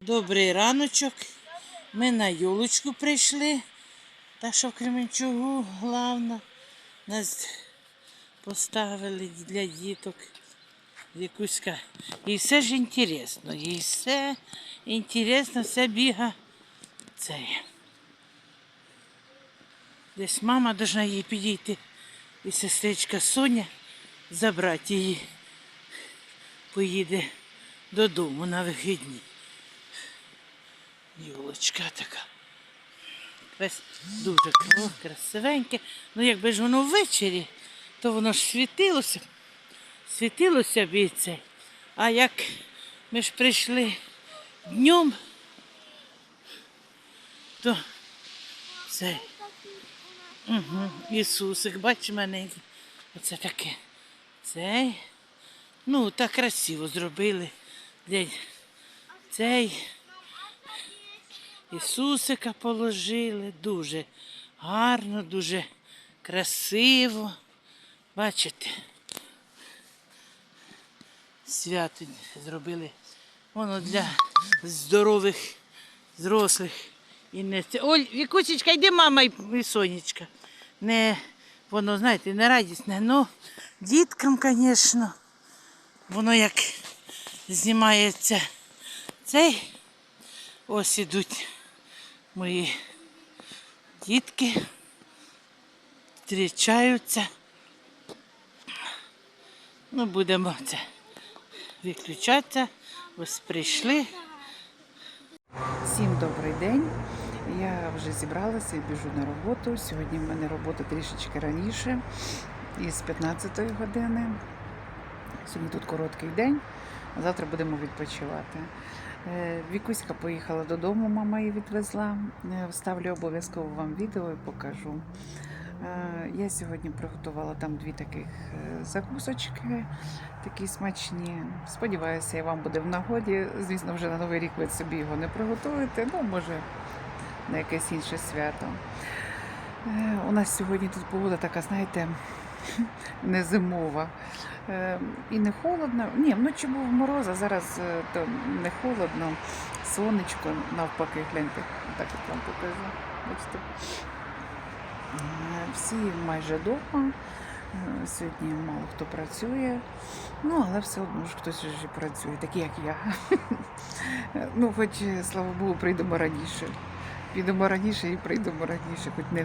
Добрий раночок. Ми на юлочку прийшли. Та що в Кременчугу головне. Нас поставили для діток. Якуська. І все ж інтересно. І все інтересно, все біга. Це. Десь мама должна їй підійти. І сестричка Соня забрати її. Поїде додому на вихідні. Юлочка така. Весь дуже красивеньке. Ну, якби ж воно ввечері, то воно ж світилося. Світилося б це. А як ми ж прийшли днем, то цей угу, Ісусик, бач мене. Оце таке. Цей. Ну, так красиво зробили. Цей. Ісусика положили дуже гарно, дуже красиво. Бачите? Свято зробили. Воно для здорових, зрослих. І не це. Вікусечка, йди, мама і сонечка. Не, воно, знаєте, не радісне. Ну, діткам, звісно, воно як знімається цей. Ось ідуть мої дітки, зустрічаються. Ну, будемо це виключатися. Ось прийшли. Всім добрий день. Я вже зібралася і біжу на роботу. Сьогодні в мене робота трішечки раніше, із 15 години. Сьогодні тут короткий день, а завтра будемо відпочивати. Е, Вікуська поїхала додому, мама її відвезла. Е, Вставлю обов'язково вам відео і покажу. Е, Я сьогодні приготувала там дві таких закусочки, такі смачні. Сподіваюся, і вам буде в нагоді. Звісно, вже на Новий рік ви собі його не приготуєте, ну, може, на якесь інше свято. У нас сьогодні тут погода така, знаєте, не зимова. Е, І не холодно. Ні, вночі був мороз, а зараз е, то не холодно. Сонечко навпаки, гляньте, так от вам покажу. Бачите? Е, Всі майже вдома. Е, Сьогодні мало хто працює, ну але все одно ж хтось вже працює, такі як я. Ну, хоч, слава Богу, прийдемо раніше. Підемо раніше і прийдемо раніше, хоч не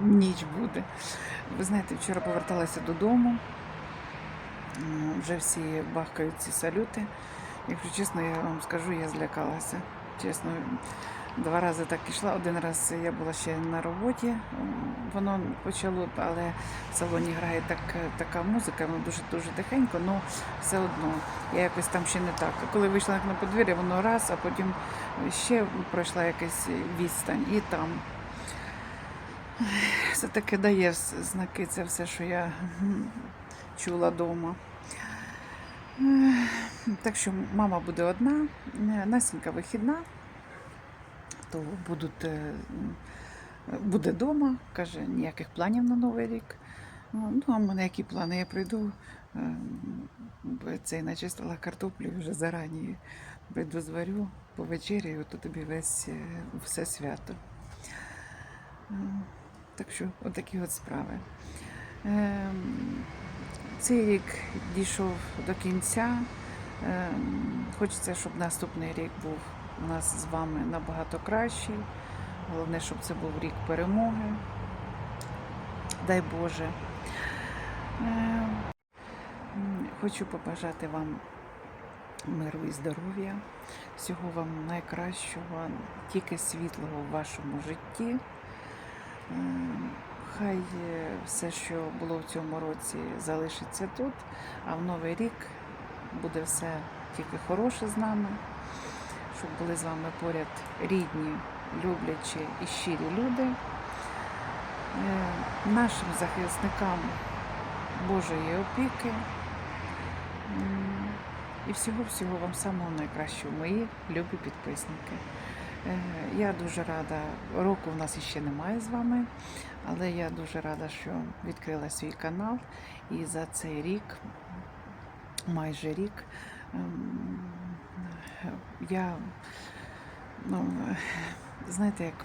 ніч буде. Ви знаєте, вчора поверталася додому. Вже всі бахкають ці салюти. Якщо чесно, я вам скажу, я злякалася. Чесно, два рази так ішла. Один раз я була ще на роботі, воно почало, але в салоні грає так, така музика, воно дуже дуже тихенько, але все одно я якось там ще не так. Коли вийшла на подвір'я, воно раз, а потім ще пройшла якась відстань і там. Все таки дає знаки це все, що я чула вдома. Так що мама буде одна, Насінька вихідна, то будуть, е, буде вдома, каже, ніяких планів на Новий рік. Ну, а в мене які плани? Я прийду, е, цей начистила картоплю вже зарані. Прийду зварю, повечеряю, то тобі весь е, все свято. Так що отакі от справи. Ем, Цей рік дійшов до кінця. Ем, Хочеться, щоб наступний рік був у нас з вами набагато кращий. Головне, щоб це був рік перемоги. Дай Боже. Ем, Хочу побажати вам миру і здоров'я, всього вам найкращого, тільки світлого в вашому житті. Хай все, що було в цьому році, залишиться тут, а в новий рік буде все тільки хороше з нами, щоб були з вами поряд рідні, люблячі і щирі люди. Е, Нашим захисникам Божої опіки. І всього-всього вам самого найкращого, мої любі підписники. Е, Я дуже рада, року в нас іще немає з вами, але я дуже рада, що відкрила свій канал. І за цей рік, майже рік, ем, я, ну, знаєте, як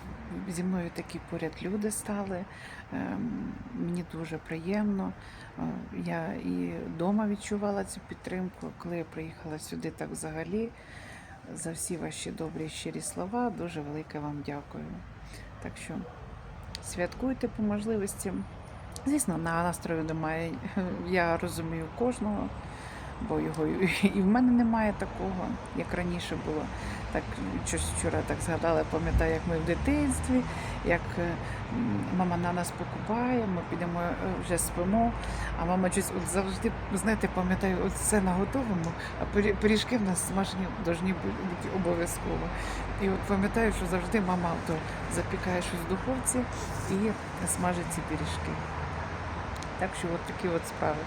зі мною такі поряд люди стали. Ем, Мені дуже приємно. Е, Я і вдома відчувала цю підтримку, коли я приїхала сюди, так взагалі. За всі ваші добрі щирі слова. Дуже велике вам дякую. Так що святкуйте по можливості. Звісно, на настрою немає. Я розумію кожного, бо його і в мене немає такого, як раніше було. Так щось вчора так згадала, пам'ятаю, як ми в дитинстві, як е, мама на нас покупає, ми підемо е, вже спимо, а мама щось от завжди, знаєте, пам'ятаю, от все на готовому, а пиріжки в нас смажені повинні бути обов'язково. І от пам'ятаю, що завжди мама то запікає щось в духовці і смажить ці пиріжки. Так що от такі от справи.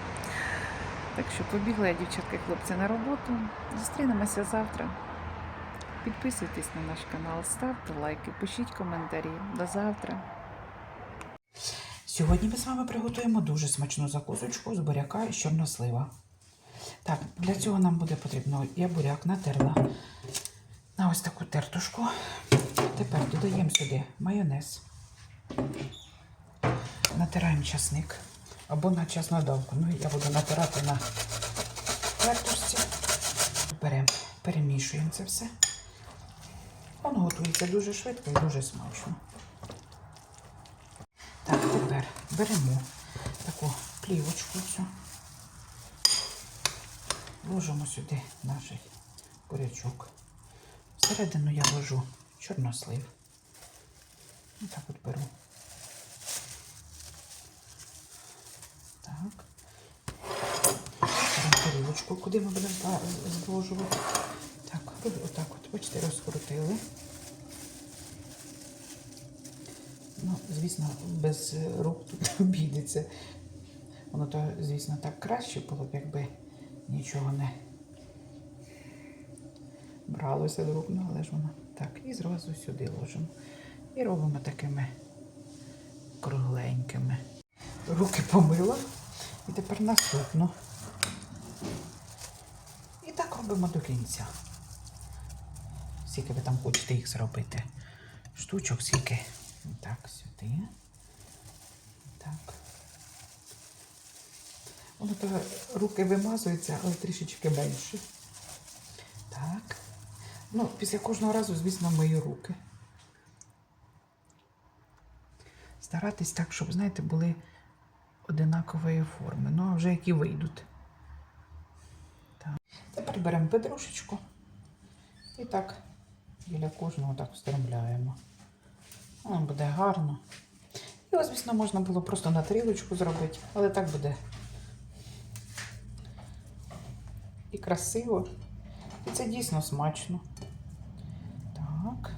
Так що побігла я, дівчатка і хлопці, на роботу. Зустрінемося завтра. Підписуйтесь на наш канал, ставте лайки, пишіть коментарі. До завтра. Сьогодні ми з вами приготуємо дуже смачну закусочку з буряка і чорнослива. Так, для цього нам буде потрібно я буряк натерла на ось таку тертушку. Тепер додаємо сюди майонез. Натираємо часник або на чеснодавку. Ну, я буду натирати на. Беремо, перемішуємо це все. Воно готується дуже швидко і дуже смачно. Так, тепер беремо таку плівочку цю, ложимо сюди наш бурячок. Всередину я ложу чорнослив. І Так от беру. Так. Тарілочку, куди ми будемо зложувати. Так, отак от, бачите, розкрутили. Ну, звісно, без рук тут обійдеться. Воно то, звісно, так краще було б, якби нічого не бралося до рук, ну, але ж воно так. І зразу сюди ложимо. І робимо такими кругленькими. Руки помила. І тепер наступну. Робимо до кінця. Скільки ви там хочете їх зробити. Штучок скільки. Так, сюди. Так. Воно то руки вимазуються, але трішечки менше. Так. Ну, після кожного разу, звісно, мої руки. Старатись так, щоб, знаєте, були одинакової форми. Ну, а вже які вийдуть. Так. Тепер беремо петрушечку і так біля кожного так встромляємо. Воно буде гарно. Його, звісно, можна було просто на тарілочку зробити, але так буде і красиво. І це дійсно смачно. Так.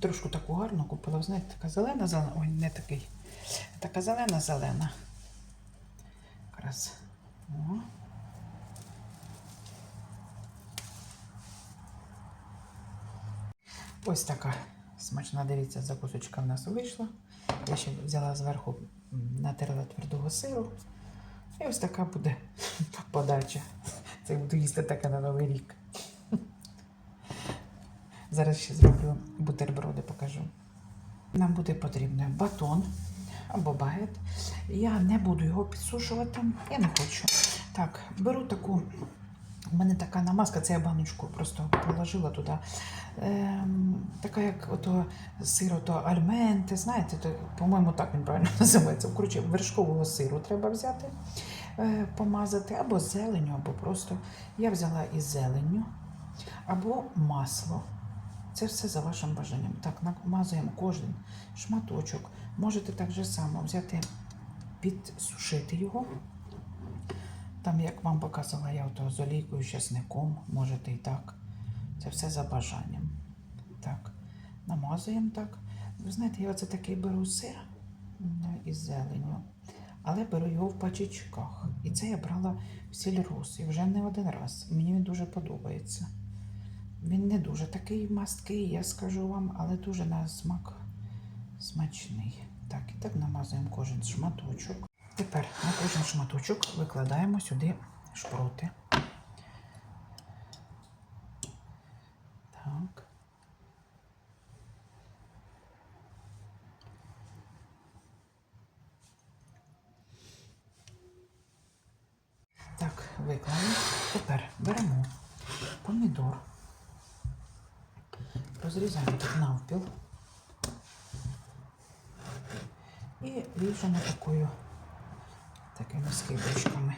Трошку таку гарну купила, знаєте, така зелена зелена. Ой, не такий. Така зелена зелена. О. Ось така смачна, дивіться, закусочка в нас вийшла. Я ще взяла зверху, натерла твердого сиру. І ось така буде подача. Це буду їсти таке на Новий рік. Зараз ще зроблю бутерброди, покажу. Нам буде потрібен батон або багет. Я не буду його підсушувати, я не хочу. Так, беру таку. У мене така намазка, це я баночку просто положила туди. Ем, така, як ото сир, ото альменте, знаєте, по-моєму, так він правильно називається. Коротше, вершкового сиру треба взяти, е, помазати, або зеленю, або просто. Я взяла із зеленню, або масло. Це все за вашим бажанням. Так, намазуємо кожен шматочок. Можете так же само взяти, підсушити його. Там, як вам показала, я ото з олійкою, чесником, можете і так. Це все за бажанням. Так, намазуємо так. Ви знаєте, я оце такий беру сир із зеленю, але беру його в пачечках. І це я брала в сільрос. І вже не один раз. Мені він дуже подобається. Він не дуже такий масткий, я скажу вам, але дуже на смак смачний. Так, і так намазуємо кожен шматочок. Тепер на кожен шматочок викладаємо сюди шпроти. Так. Так, виклали. Тепер беремо помідор, розрізаємо навпіл і ріжемо такою такими скибочками.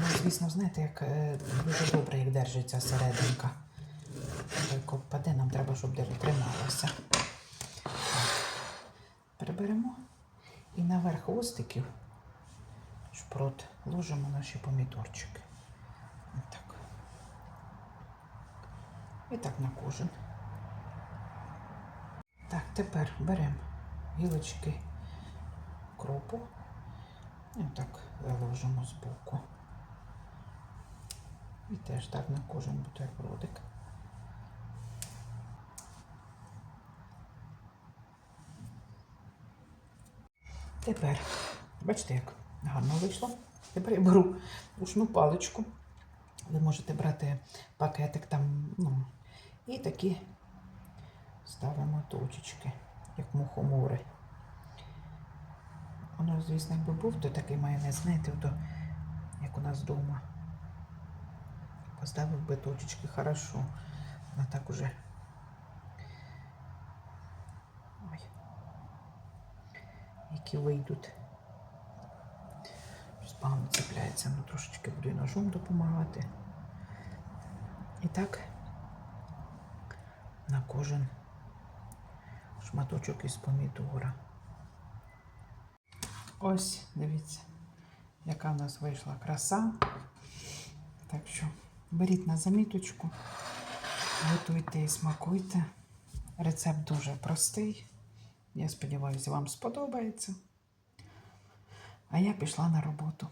Ну, звісно, знаєте, як е, дуже добре, як держиться серединка. Як паде, нам треба, щоб трималося. Так. Приберемо і наверх хвостиків шпрот ложимо наші помідорчики. Отак. І так на кожен. Так, тепер беремо гілочки кропу і так ложимо збоку. І теж так на кожен бутербродик. Тепер, бачите, як гарно вийшло. Тепер я беру ушну паличку. Ви можете брати пакетик там, ну, і такі ставимо точечки, як мухомори. Воно, звісно, якби був, то такий майонез, знаєте, то, як у нас вдома. Поставив би точечки хорошо. А так уже. Ой. Які вийдуть. Щось погано цепляється, ну трошечки буду і ножом допомагати. І так на кожен шматочок із помідора. Ось, дивіться, яка в нас вийшла краса. Так що беріть на заміточку, готуйте і смакуйте. Рецепт дуже простий. Я сподіваюся, вам сподобається. А я пішла на роботу.